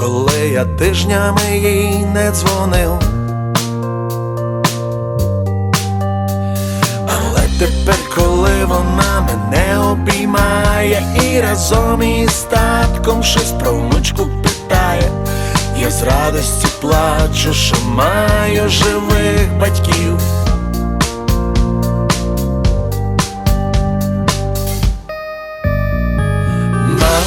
коли я тижнями їй не дзвонив. Але тепер, коли вона мене обіймає і разом із татком щось про внучку питає, я з радості плачу, що маю живих батьків. Мам,